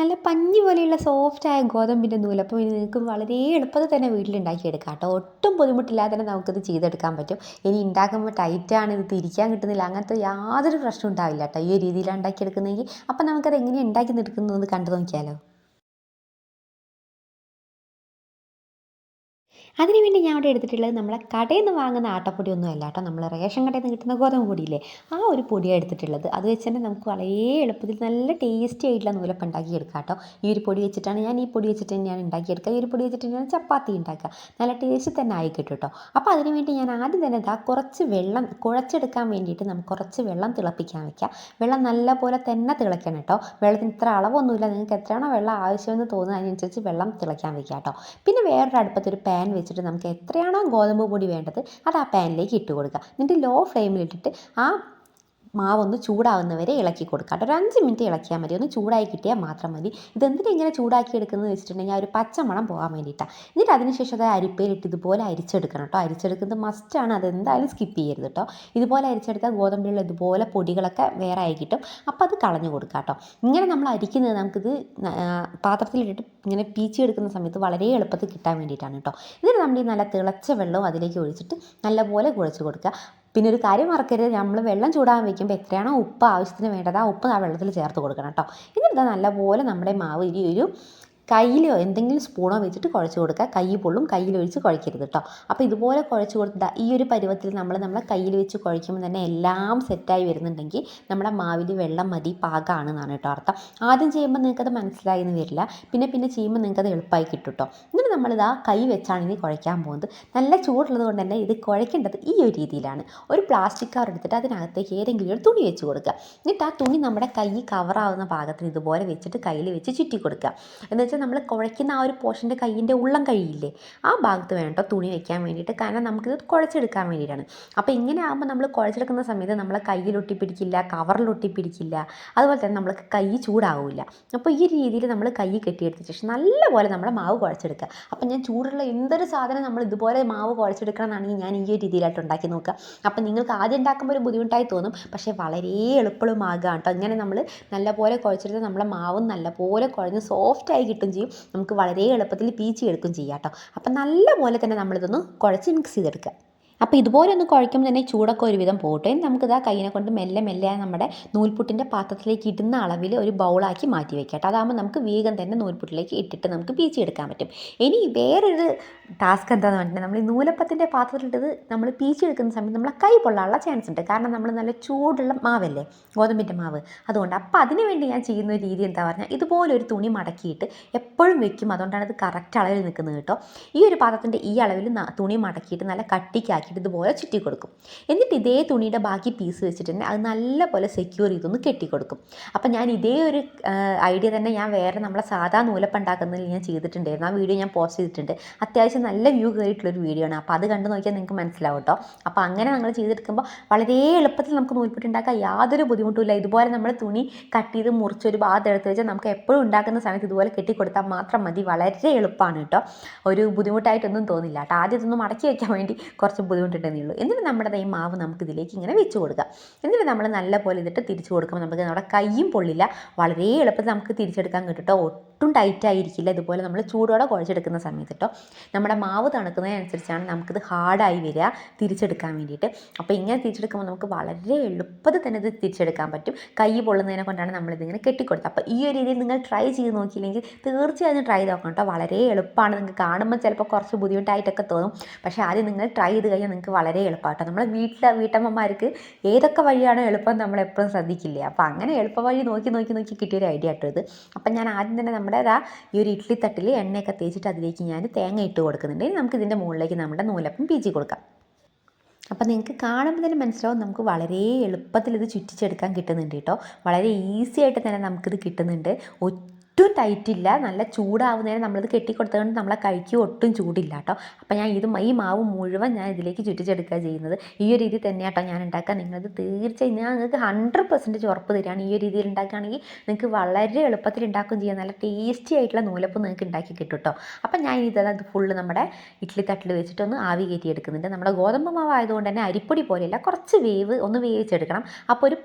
നല്ല പഞ്ഞി പോലെയുള്ള സോഫ്റ്റായ ഗോതമ്പിന്റെ നൂലപ്പം ഇനി നിങ്ങൾക്ക് വളരെ എളുപ്പത്തിൽ തന്നെ വീട്ടിലുണ്ടാക്കിയെടുക്കാം കേട്ടോ. ഒട്ടും ബുദ്ധിമുട്ടില്ലാതെ തന്നെ നമുക്കിത് ചെയ്തെടുക്കാൻ പറ്റും. ഇനി ഉണ്ടാക്കുമ്പോൾ ടൈറ്റാണ് ഇത് തിരിക്കാൻ കിട്ടുന്നില്ല. അങ്ങനത്തെ യാതൊരു പ്രശ്നം ഉണ്ടാവില്ല കേട്ടോ. ഈ രീതിയിലാണ് ഉണ്ടാക്കിയെടുക്കുന്നതെങ്കിൽ. അപ്പം നമുക്കത് എങ്ങനെയാണ് ഉണ്ടാക്കി എടുക്കുന്നത് കണ്ടു നോക്കിയാലോ? അതിന് വേണ്ടി ഞാൻ ഇവിടെ എടുത്തിട്ടുള്ളത് നമ്മളെ കടയിൽ നിന്ന് വാങ്ങുന്ന ആട്ടപ്പൊടി ഒന്നും അല്ല കേട്ടോ. നമ്മൾ റേഷൻ കടയിൽ നിന്ന് കിട്ടുന്ന ഗോതമ്പ് പൊടിയില്ലേ? ആ ഒരു പൊടിയാണ് എടുത്തിട്ടുള്ളത്. അത് വെച്ച് തന്നെ നമുക്ക് വളരെ എളുപ്പത്തിൽ നല്ല ടേസ്റ്റി ആയിട്ടുള്ള നൂലപ്പം ഉണ്ടാക്കിയെടുക്കാം കേട്ടോ. ഈ ഒരു പൊടി വെച്ചിട്ടാണ് ഞാൻ ഈ പൊടി വെച്ചിട്ട് തന്നെയാണ് ഉണ്ടാക്കിയെടുക്കുക. ഈ ഒരു പൊടി വെച്ചിട്ട് തന്നെയാണ് ചപ്പാത്തി ഉണ്ടാക്കുക. നല്ല ടേസ്റ്റ് തന്നെ ആയി കിട്ടും കേട്ടോ. അപ്പോൾ അതിനുവേണ്ടി ഞാൻ ആദ്യം തന്നെ ഇതാ കുറച്ച് വെള്ളം കുഴച്ചെടുക്കാൻ വേണ്ടിയിട്ട് നമുക്ക് കുറച്ച് വെള്ളം തിളപ്പിക്കാൻ വെക്കാം. വെള്ളം നല്ലപോലെ തന്നെ തിളയ്ക്കണം കേട്ടോ. വെള്ളത്തിന് ഇത്ര അളവൊന്നുമില്ല. നിങ്ങൾക്ക് എത്രയാണോ വെള്ളം ആവശ്യമെന്ന് തോന്നുന്നത് അതിനനുസരിച്ച് വെള്ളം തിളയ്ക്കാൻ വെക്കാം കേട്ടോ. പിന്നെ വേറൊരു അടുപ്പത്തൊരു പാൻ വെച്ചിട്ട് നമുക്ക് എത്രയാണോ ഗോതമ്പ് പൊടി വേണ്ടത് അത് ആ പാനിലേക്ക് ഇട്ട് കൊടുക്കുക എന്നിട്ട് ലോ ഫ്ലെയിമിലിട്ടിട്ട് ആ മാവൊന്ന് ചൂടാവുന്നവരെ ഇളക്കി കൊടുക്കുക കേട്ടോ. ഒരു അഞ്ച് മിനിറ്റ് ഇളക്കിയാൽ മതി. ഒന്ന് ചൂടായി കിട്ടിയാൽ മാത്രം മതി. ഇതെന്തിനാ ഇങ്ങനെ ചൂടാക്കി എടുക്കുന്നത് വെച്ചിട്ടുണ്ടെങ്കിൽ ആ ഒരു പച്ചമണം പോകാൻ വേണ്ടിയിട്ടാണ് എന്നിട്ട് അതിനുശേഷം അത് അരിപ്പയിലിട്ട് ഇതുപോലെ അരിച്ചെടുക്കണം കേട്ടോ. അരിച്ചെടുക്കുന്നത് മസ്റ്റാണ് അതെന്തായാലും സ്കിപ്പ് ചെയ്യരുത് കേട്ടോ. ഇതുപോലെ അരിച്ചെടുത്താൽ ഗോതമ്പിലുള്ള ഇതുപോലെ പൊടികളൊക്കെ വേറെ ആയി കിട്ടും. അപ്പോൾ അത് കളഞ്ഞു കൊടുക്കുക കേട്ടോ. ഇങ്ങനെ നമ്മൾ അരിക്കുന്നത് നമുക്കിത് പാത്രത്തിലിട്ടിട്ട് ഇങ്ങനെ പീച്ചി എടുക്കുന്ന സമയത്ത് വളരെ എളുപ്പത്തിൽ കിട്ടാൻ വേണ്ടിയിട്ടാണ് കേട്ടോ. ഇതിന് നമ്മൾ ഈ നല്ല തിളച്ച വെള്ളവും അതിലേക്ക് ഒഴിച്ചിട്ട് നല്ലപോലെ കുഴച്ച് കൊടുക്കുക. പിന്നെ ഒരു കാര്യം മറക്കരുത്. നമ്മൾ വെള്ളം ചൂടാൻ വയ്ക്കുമ്പോൾ എത്രയാണോ ഉപ്പ് ആവശ്യത്തിന് വേണ്ടത് ആ ഉപ്പ് ആ വെള്ളത്തിൽ ചേർത്ത് കൊടുക്കണം കേട്ടോ എന്നിട്ട് നല്ലപോലെ നമ്മുടെ മാവ് ഈ ഒരു കയ്യിലോ എന്തെങ്കിലും സ്പൂണോ വെച്ചിട്ട് കുഴച്ച് കൊടുക്കുക. കൈ പൊള്ളും കയ്യിലൊഴിച്ച് കുഴക്കരുത് കേട്ടോ അപ്പോൾ ഇതുപോലെ കുഴച്ച് കൊടുത്താൽ ഈ ഒരു പരുവത്തിൽ നമ്മൾ നമ്മളെ കയ്യിൽ വെച്ച് കുഴക്കുമ്പോൾ തന്നെ എല്ലാം സെറ്റായി വരുന്നുണ്ടെങ്കിൽ നമ്മുടെ മാവിൽ വെള്ളം മതി പാകമാണെന്നാണ് കേട്ടോ അർത്ഥം. ആദ്യം ചെയ്യുമ്പോൾ നിങ്ങൾക്കത് മനസ്സിലായി എന്ന് വരില്ല. പിന്നെ പിന്നെ ചെയ്യുമ്പോൾ നിങ്ങൾക്കത് എളുപ്പമായി കിട്ടും കേട്ടോ എന്നിട്ട് നമ്മളിതാ കൈ വെച്ചാണ് ഇനി കുഴയ്ക്കാൻ പോകുന്നത്. നല്ല ചൂടുള്ളത് കൊണ്ട് തന്നെ ഇത് കുഴയ്ക്കേണ്ടത് ഈ ഒരു രീതിയിലാണ്. ഒരു പ്ലാസ്റ്റിക് കവർ എടുത്തിട്ട് അതിനകത്തേക്ക് ഏതെങ്കിലും ഒരു തുണി വെച്ച് കൊടുക്കുക. എന്നിട്ട് ആ തുണി നമ്മുടെ കൈ കവറാവുന്ന ഭാഗത്തിന് ഇതുപോലെ വെച്ചിട്ട് കയ്യിൽ വെച്ച് ചുറ്റി കൊടുക്കുക. എന്ന് വെച്ചാൽ നമ്മൾ കുഴയ്ക്കുന്ന ആ ഒരു പോർഷന്റെ കയ്യിന്റെ ഉള്ളം കഴിയില്ലേ? ആ ഭാഗത്ത് വേണം കേട്ടോ തുണി വെക്കാൻ വേണ്ടിയിട്ട്. കാരണം നമുക്കിത് കുഴച്ചെടുക്കാൻ വേണ്ടിയിട്ടാണ്. അപ്പോൾ ഇങ്ങനെ ആകുമ്പോൾ നമ്മൾ കുഴച്ചെടുക്കുന്ന സമയത്ത് നമ്മളെ കയ്യിൽ ഒട്ടിപ്പിടിക്കില്ല കവറിൽ ഒട്ടിപ്പിടിക്കില്ല അതുപോലെ തന്നെ നമ്മൾക്ക് കൈ ചൂടാവില്ല. അപ്പോൾ ഈ രീതിയിൽ നമ്മൾ കൈ കെട്ടിയെടുത്ത ശേഷം നല്ലപോലെ നമ്മുടെ മാവ് കുഴച്ചെടുക്കുക. അപ്പം ഞാൻ ചൂടുള്ള എന്തൊരു സാധനം നമ്മൾ ഇതുപോലെ മാവ് കുഴച്ചെടുക്കണം എന്നാണെങ്കിൽ ഞാൻ ഈ ഒരു രീതിയിലായിട്ട് ഉണ്ടാക്കി നോക്കുക. അപ്പം നിങ്ങൾക്ക് ആദ്യം ഉണ്ടാക്കുമ്പോൾ ഒരു ബുദ്ധിമുട്ടായി തോന്നും. പക്ഷേ വളരെ എളുപ്പമാകാം കേട്ടോ ഇങ്ങനെ നമ്മൾ നല്ലപോലെ കുഴച്ചെടുത്ത് നമ്മളെ മാവും നല്ലപോലെ കുഴഞ്ഞ് സോഫ്റ്റായി കിട്ടും. ചെയ്യും. നമുക്ക് വളരെ എളുപ്പത്തിൽ പീച്ചി എടുക്കുകയും ചെയ്യാം കേട്ടോ. അപ്പം നല്ലപോലെ തന്നെ നമ്മളിതൊന്ന് കുഴച്ച് മിക്സ് ചെയ്തെടുക്കുക. അപ്പോൾ ഇതുപോലെ ഒന്ന് കുഴയ്ക്കുമ്പോൾ തന്നെ ചൂടൊക്കെ ഒരുവിധം പോട്ടെ. നമുക്കിത് ആ കൈയിനെ കൊണ്ട് മെല്ലെ മെല്ലെ നമ്മുടെ നൂൽപുട്ടിന്റെ പാത്രത്തിലേക്ക് ഇടുന്ന അളവിൽ ഒരു ബൗളാക്കി മാറ്റി വെക്കട്ടെ. കേട്ടോ അതാകുമ്പോൾ നമുക്ക് വേഗം തന്നെ നൂൽപുട്ടിലേക്ക് ഇട്ടിട്ട് നമുക്ക് പീച്ചെടുക്കാൻ പറ്റും. ഇനി വേറൊരു ടാസ്ക് എന്താണെന്ന് പറഞ്ഞിട്ടുണ്ടെങ്കിൽ നമ്മൾ ഈ നൂലപ്പത്തിന്റെ പാത്രത്തിലിട്ടത് നമ്മൾ പീച്ചെടുക്കുന്ന സമയത്ത് നമ്മളെ കൈ പൊള്ളാനുള്ള ചാൻസ് ഉണ്ട്. കാരണം നമ്മൾ നല്ല ചൂടുള്ള മാവല്ലേ? ഗോതമ്പിന്റെ മാവ്. അതുകൊണ്ട് അപ്പോൾ അതിന് വേണ്ടി ഞാൻ ചെയ്യുന്ന രീതി എന്താ പറഞ്ഞാൽ ഇതുപോലെ ഒരു തുണി മടക്കിയിട്ട് എപ്പോഴും വെക്കും. അതുകൊണ്ടാണ് ഇത് കറക്റ്റ് അളവിൽ നിൽക്കുന്നത് കേട്ടോ. ഈ ഒരു പാത്രത്തിന്റെ ഈ അളവിൽ തുണി മടക്കിയിട്ട് നല്ല കട്ടിക്കാക്കി ആക്കിയിട്ട് ഇതുപോലെ ചുറ്റി കൊടുക്കും എന്നിട്ട് ഇതേ തുണിയുടെ ബാക്കി പീസ് വെച്ചിട്ട് തന്നെ അത് നല്ലപോലെ സെക്യൂർ ചെയ്തൊന്ന് കെട്ടിക്കൊടുക്കും. അപ്പം ഞാൻ ഇതേ ഒരു ഐഡിയ തന്നെ ഞാൻ വേറെ നമ്മളെ സാധാ നൂലപ്പം ഉണ്ടാക്കുന്നതിൽ ഞാൻ ചെയ്തിട്ടുണ്ടായിരുന്നു. ആ വീഡിയോ ഞാൻ പോസ്റ്റ് ചെയ്തിട്ടുണ്ട്. അത്യാവശ്യം നല്ല വ്യൂ കയറിയിട്ടുള്ളൊരു വീഡിയോ ആണ്. അപ്പോൾ അത് കണ്ടു നോക്കിയാൽ നിങ്ങൾക്ക് മനസ്സിലാവും കേട്ടോ അപ്പോൾ അങ്ങനെ നമ്മൾ ചെയ്തെടുക്കുമ്പോൾ വളരെ എളുപ്പത്തിൽ നമുക്ക് നൂൽപ്പുട്ട് ഉണ്ടാക്കാൻ യാതൊരു ബുദ്ധിമുട്ടുമില്ല ഇതുപോലെ നമ്മൾ തുണി കട്ട് ചെയ്ത് മുറിച്ച് ഒരു ഭാഗത്ത് എടുത്ത് വെച്ചാൽ നമുക്ക് എപ്പോഴും ഉണ്ടാക്കുന്ന സമയത്ത് ഇതുപോലെ കെട്ടിക്കൊടുത്താൽ മാത്രം മതി. വളരെ എളുപ്പമാണ് കേട്ടോ ഒരു ബുദ്ധിമുട്ടായിട്ടൊന്നും തോന്നില്ല കേട്ടോ ആദ്യം ഇതൊന്ന് മടക്കി വയ്ക്കാൻ വേണ്ടി കുറച്ച് ബുദ്ധിമുട്ടുണ്ടെന്നേ ഉള്ളൂ എന്നിട്ട് നമ്മുടെ ഈ മാവ് നമുക്ക് ഇതിലേക്ക് ഇങ്ങനെ വെച്ച് കൊടുക്കുക എന്നിട്ട് നമ്മൾ നല്ല പോലെ ഇതിട്ട് തിരിച്ചു കൊടുക്കുമ്പോൾ നമുക്ക് നമ്മുടെ കൈയും പൊള്ളില്ല. വളരെ എളുപ്പത്തിൽ നമുക്ക് തിരിച്ചെടുക്കാൻ കിട്ടും കേട്ടോ ഒട്ടും ടൈറ്റ് ആയിരിക്കില്ല. ഇതുപോലെ നമ്മൾ ചൂടോടെ കുഴച്ചെടുക്കുന്ന സമയത്ത് കേട്ടോ നമ്മുടെ മാവ് തണുക്കുന്നതിനനുസരിച്ചാണ് നമുക്കിത് ഹാർഡായി വരിക തിരിച്ചെടുക്കാൻ വേണ്ടിയിട്ട്. അപ്പോൾ ഇങ്ങനെ തിരിച്ചെടുക്കുമ്പോൾ നമുക്ക് വളരെ എളുപ്പത്തിൽ തന്നെ ഇത് തിരിച്ചെടുക്കാൻ പറ്റും. കൈ പൊള്ളുന്നതിനെ കൊണ്ടാണ് നമ്മളിതിങ്ങനെ കെട്ടിക്കൊടുത്തത് അപ്പോൾ ഈ ഒരു രീതിയിൽ നിങ്ങൾ ട്രൈ ചെയ്ത് നോക്കിയില്ലെങ്കിൽ തീർച്ചയായും ട്രൈ ചെയ്ത് നോക്കണം കേട്ടോ വളരെ എളുപ്പമാണ്. നിങ്ങൾക്ക് കാണുമ്പോൾ ചിലപ്പോൾ കുറച്ച് ബുദ്ധിമുട്ടായിട്ടൊക്കെ തോന്നും. പക്ഷേ ആദ്യം നിങ്ങൾ ട്രൈ ചെയ്ത് കഴിഞ്ഞാൽ നിങ്ങൾക്ക് വളരെ എളുപ്പമാട്ടോ നമ്മളെ വീട്ടിലെ വീട്ടമ്മമാർക്ക് ഏതൊക്കെ വഴിയാണോ എളുപ്പം നമ്മൾ എപ്പോഴും ശ്രദ്ധിക്കില്ലേ? അപ്പോൾ അങ്ങനെ എളുപ്പ വഴി നോക്കി നോക്കി നോക്കി കിട്ടിയൊരു ഐഡിയ കേട്ടോ ഇത്. അപ്പം ഞാൻ ആദ്യം തന്നെ നമ്മുടെ ഇതാ ഈ ഒരു ഇഡ്ഡലി തട്ടിൽ എണ്ണയൊക്കെ തേച്ചിട്ട് അതിലേക്ക് ഞാൻ തേങ്ങ ഇട്ട് കൊടുക്കുന്നുണ്ടെങ്കിൽ നമുക്ക് ഇതിന്റെ മുകളിലേക്ക് നമ്മുടെ നൂലപ്പം പീച്ചി കൊടുക്കാം. അപ്പം നിങ്ങൾക്ക് കാണുമ്പോൾ തന്നെ മനസ്സിലാവും നമുക്ക് വളരെ എളുപ്പത്തിൽ ഇത് ചുറ്റിച്ചെടുക്കാൻ കിട്ടുന്നുണ്ട് കേട്ടോ. വളരെ ഈസി ആയിട്ട് തന്നെ നമുക്കിത് കിട്ടുന്നുണ്ട്. ഒട്ടും ടൈറ്റില്ല. നല്ല ചൂടാവുന്നതിന് നമ്മളിത് കെട്ടിക്കൊടുത്തതുകൊണ്ട് നമ്മളെ കൈക്ക് ഒട്ടും ചൂടില്ല കേട്ടോ. അപ്പോൾ ഞാൻ ഇത് ഈ മാവ് മുഴുവൻ ഞാൻ ഇതിലേക്ക് ചുറ്റിച്ചെടുക്കുക ചെയ്യുന്നത്. ഈ ഒരു രീതി തന്നെ കേട്ടോ ഞാൻ ഉണ്ടാക്കുക നിങ്ങളത്. തീർച്ചയായും ഞാൻ നിങ്ങൾക്ക് ഹൺഡ്രഡ് പെർസെന്റേജ് ഉറപ്പ് തരികയാണ് ഈ ഒരു രീതിയിൽ ഉണ്ടാക്കുകയാണെങ്കിൽ നിങ്ങൾക്ക് വളരെ എളുപ്പത്തിൽ ഉണ്ടാക്കുകയും ചെയ്യാം. നല്ല ടേസ്റ്റി ആയിട്ടുള്ള നൂലപ്പം നിങ്ങൾക്ക് ഉണ്ടാക്കി കിട്ടും കേട്ടോ. അപ്പം ഞാൻ ഇത് അത് ഫുള്ള് നമ്മുടെ ഇഡ്ഡലി തട്ടിൽ വെച്ചിട്ടൊന്ന് ആവി കയറ്റി എടുക്കുന്നുണ്ട് നമ്മുടെ ഗോതമ്പ് മാവ് ആയതുകൊണ്ട് തന്നെ അരിപ്പൊടി പോലെയല്ല കുറച്ച് വേവ് ഒന്ന് വേവിച്ചെടുക്കണം. അപ്പോൾ ഒരു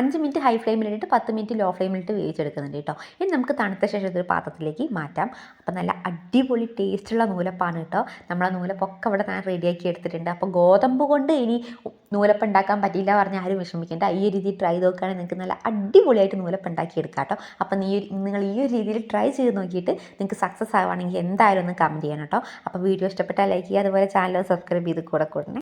അഞ്ച് മിനിറ്റ് ഹൈ ഫ്ലെയിമിലിട്ട് പത്ത് മിനിറ്റ് ലോ ഫ്ലെയിമിലിട്ട് വേവിച്ചെടുക്കുന്നുണ്ട് കേട്ടോ ഇനി നമുക്ക് തണുത്ത ശേഷം ഇതൊരു പാത്രത്തിലേക്ക് മാറ്റാം. അപ്പോൾ നല്ല അടിപൊളി ടേസ്റ്റുള്ള നൂലപ്പാണ് കേട്ടോ നമ്മളെ നൂലപ്പൊക്കെ ഇവിടെ ഞാൻ റെഡിയാക്കി എടുത്തിട്ടുണ്ട്. അപ്പോൾ ഗോതമ്പ് കൊണ്ട് ഇനി നൂലപ്പം ഉണ്ടാക്കാൻ പറ്റില്ല പറഞ്ഞാൽ ആരും വിഷമിക്കേണ്ട. ഈ രീതിയിൽ ട്രൈ നോക്കുകയാണെങ്കിൽ നിങ്ങൾക്ക് നല്ല അടിപൊളിയായിട്ട് നൂലപ്പം ഉണ്ടാക്കി എടുക്കാം കേട്ടോ അപ്പം നീ നിങ്ങൾ ഈ ഒരു രീതിയിൽ ട്രൈ ചെയ്ത് നോക്കിയിട്ട് നിങ്ങൾക്ക് സക്സസ് ആവുകയാണെങ്കിൽ എന്തായാലും ഒന്ന് കമന്റ് ചെയ്യണം കേട്ടോ അപ്പോൾ വീഡിയോ ഇഷ്ടപ്പെട്ടാൽ ലൈക്ക് ചെയ്യുക. അതുപോലെ ചാനൽ സബ്സ്ക്രൈബ് ചെയ്ത് കൂടെ കൂടണേ.